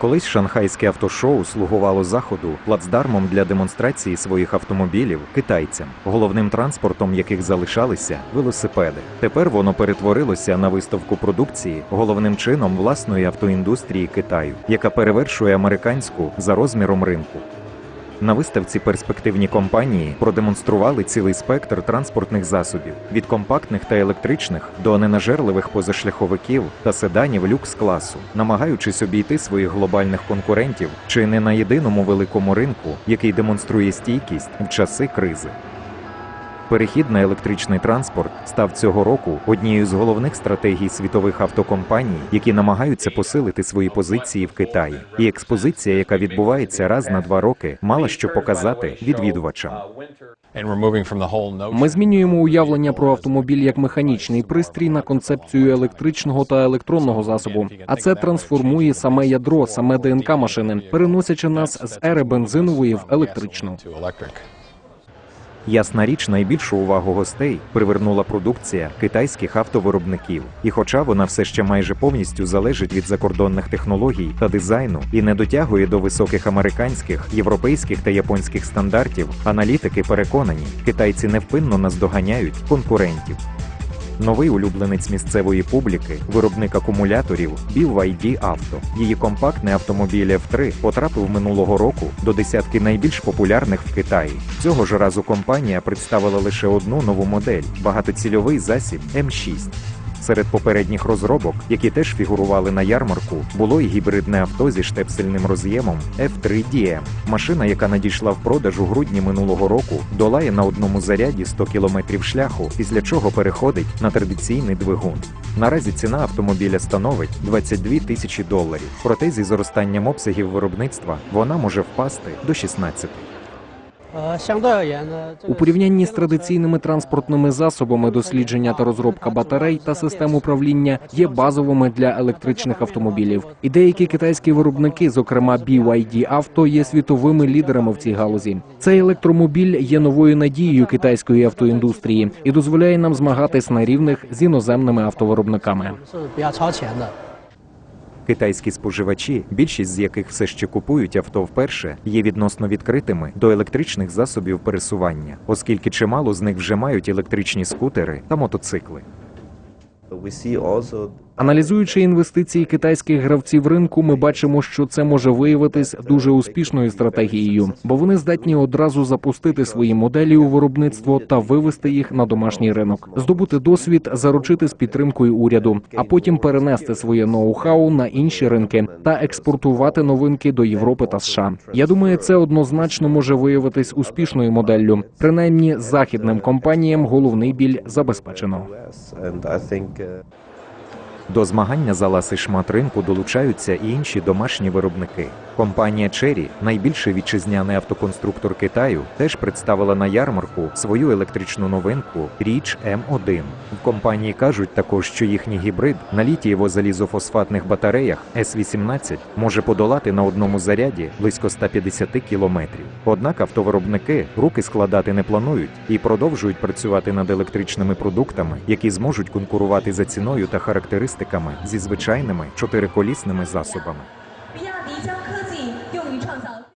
Колись шанхайське автошоу слугувало заходу плацдармом для демонстрації своїх автомобілів китайцям, головним транспортом яких залишалися велосипеди. Тепер воно перетворилося на виставку продукції головним чином власної автоіндустрії Китаю, яка перевершує американську за розміром ринку. На виставці перспективні компанії продемонстрували цілий спектр транспортних засобів від компактних та електричних до ненажерливих позашляховиків та седанів люкс-класу, намагаючись обійти своїх глобальних конкурентів чи не на єдиному великому ринку, який демонструє стійкість в часи кризи. Перехід на електричний транспорт став цього року однією з головних стратегій світових автокомпаній, які намагаються посилити свої позиції в Китаї. І експозиція, яка відбувається раз на два роки, мала що показати відвідувачам. Ми змінюємо уявлення про автомобіль як механічний пристрій на концепцію електричного та електронного засобу. А це трансформує саме ядро, саме ДНК машини, переносячи нас з ери бензинової в електричну. Ясна річ, найбільшу увагу гостей привернула продукція китайських автовиробників. І хоча вона все ще майже повністю залежить від закордонних технологій та дизайну і не дотягує до високих американських, європейських та японських стандартів, аналітики переконані, китайці невпинно наздоганяють конкурентів. Новий улюбленець місцевої публіки, виробник акумуляторів BYD Auto. Її компактний автомобіль F3 потрапив минулого року до десятки найбільш популярних в Китаї. Цього ж разу компанія представила лише одну нову модель багатоцільовий засіб М6. Серед попередніх розробок, які теж фігурували на ярмарку, було й гібридне авто зі штепсельним роз'ємом F3DM. Машина, яка надійшла в продаж у грудні минулого року, долає на одному заряді 100 км шляху, після чого переходить на традиційний двигун. Наразі ціна автомобіля становить 22 тисячі доларів. Проте зі зростанням обсягів виробництва вона може впасти до 16 у порівнянні з традиційними транспортними засобами дослідження та розробка батарей та систем управління є базовими для електричних автомобілів. І деякі китайські виробники, зокрема BYD Auto, є світовими лідерами в цій галузі. Цей електромобіль є новою надією китайської автоіндустрії і дозволяє нам змагатись на рівних з іноземними автовиробниками. Китайські споживачі, більшість з яких все ще купують авто вперше, є відносно відкритими до електричних засобів пересування, оскільки чимало з них вже мають електричні скутери та мотоцикли. Аналізуючи інвестиції китайських гравців ринку, ми бачимо, що це може виявитись дуже успішною стратегією, бо вони здатні одразу запустити свої моделі у виробництво та вивести їх на домашній ринок, здобути досвід, заручити з підтримкою уряду, а потім перенести своє ноу-хау на інші ринки та експортувати новинки до Європи та США. Я думаю, це однозначно може виявитись успішною моделлю. Принаймні, західним компаніям головний біль забезпечено. До змагання за ласи шмат ринку долучаються і інші домашні виробники. Компанія Chery, найбільший вітчизняний автоконструктор Китаю, теж представила на ярмарку свою електричну новинку Rich M1. В компанії кажуть також, що їхній гібрид на літієво-залізофосфатних батареях S18 може подолати на одному заряді близько 150 кілометрів. Однак автовиробники руки складати не планують і продовжують працювати над електричними продуктами, які зможуть конкурувати за ціною та характеристиками зі звичайними чотириколісними засобами. 比亚迪将科技用于创造。